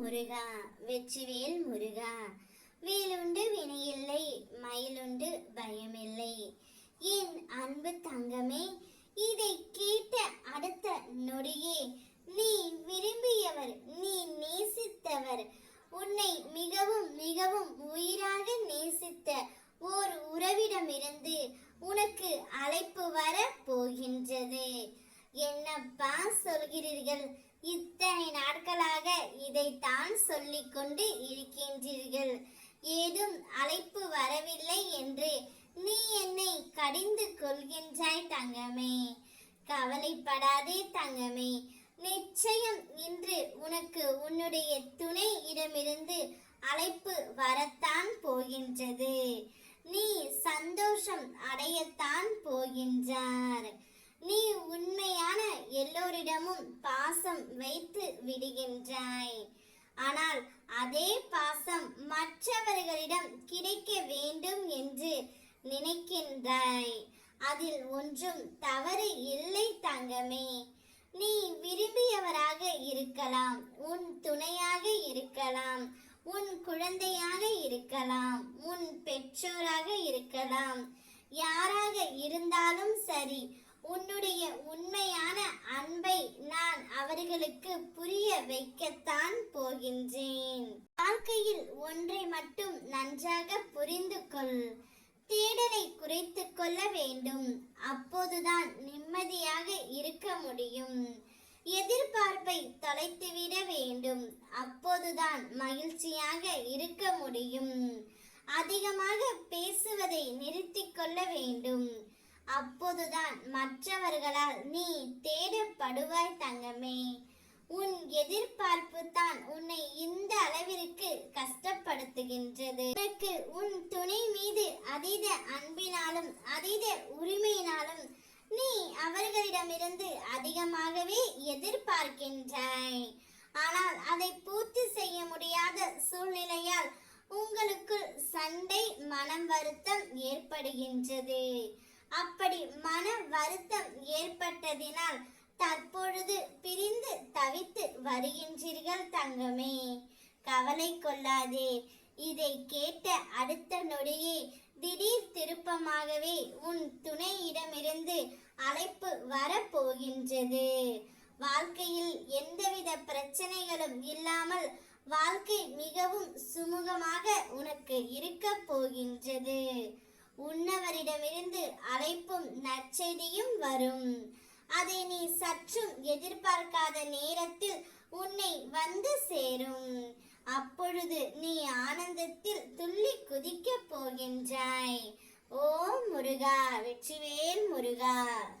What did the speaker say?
முருகா வெற்றிவேல் முருகா. வேலுண்டு வினையில்லை மயிலுண்டு பயமில்லை. என் அன்பு தங்கமே இதை கேட்ட அடுத்த நொடியே நீ விரும்பியவர் நீ நேசித்தவர். உன்னை மிகவும் மிகவும் உயிராக நேசித்த ஓர் உறவிடமிருந்து உனக்கு அழைப்பு வர போகின்றது என்னப்பா சொல்கிறீர்கள்? இதைத்தான் சொல்லிக்கொண்டு இருக்கின்றீர்கள். ஏதும் அழைப்பு வரவில்லை என்று நீ என்னை கடிந்து கொள்கின்றாய் தங்கமே. கவலைப்படாதே தங்கமே. நிச்சயம் இன்று உனக்கு உன்னுடைய துணை இடமிருந்து அழைப்பு வரத்தான் போகின்றது. நீ சந்தோஷம் அடையத்தான் போகின்றாய். எல்லோரிடமும் பாசம் வைத்து விடுகின்றாய். ஆனால் அதே பாசம் மற்றவர்களிடம் கிடைக்க வேண்டும் என்று நினைக்கின்றாய். அதில் ஒன்றும் தவறு இல்லை தங்கமே. நீ விரும்பியவராக இருக்கலாம் உன் துணையாக இருக்கலாம் உன் குழந்தையாக இருக்கலாம் உன் பெற்றோராக இருக்கலாம். யாராக இருந்தாலும் சரி உன்னுடைய உண்மையான அன்பை நான் அவர்களுக்கு புரிய வைக்கத்தான் போகின்றேன். வாழ்க்கையில் ஒன்றை மட்டும் நன்றாக புரிந்து கொள். தேடலை குறைத்து கொள்ள வேண்டும். அப்போதுதான் நிம்மதியாக இருக்க முடியும். எதிர்பார்ப்பை தொலைத்துவிட வேண்டும். அப்போதுதான் மகிழ்ச்சியாக இருக்க முடியும். அதிகமாக பேசுவதை நிறுத்திக் கொள்ள வேண்டும். அப்போதுதான் மற்றவர்களால் நீ தேடப்படுவாய் தங்கமே. உன் எதிர்பார்ப்பு தான் உன்னை இந்த அளவிற்கு கஷ்டப்படுத்துகின்றது. உனக்கு உன் துணை மீது அதீத அன்பினாலும் அதீத உரிமையினாலும் நீ அவர்களிடமிருந்து அதிகமாகவே எதிர்பார்க்கின்றாய். ஆனால் அதை பூர்த்தி செய்ய முடியாத சூழ்நிலையால் உங்களுக்குள் சண்டை மனம் வருத்தம் ஏற்படுகின்றது. அப்படி மன வருத்தம் ஏற்பட்டதினால் தற்பொழுது பிரிந்து தவித்து வருகின்றீர்கள் தங்கமே. கவலை கொள்ளாதே. இதை கேட்ட அடுத்த நொடியே திடீர் திருப்பமாகவே உன் துணையிடமிருந்து அழைப்பு வரப்போகின்றது. வாழ்க்கையில் எந்தவித பிரச்சனைகளும் இல்லாமல் வாழ்க்கை மிகவும் சுமூகமாக உனக்கு இருக்க போகின்றது. உன்னவரிடமிருந்து அழைப்பும் நற்செய்தியும் வரும். அதை நீ சற்றும் எதிர்பார்க்காத நேரத்தில் உன்னை வந்து சேரும். அப்பொழுது நீ ஆனந்தத்தில் துள்ளி குதிக்கப் போகின்றாய். ஓ முருகா வெற்றிவேல் முருகா!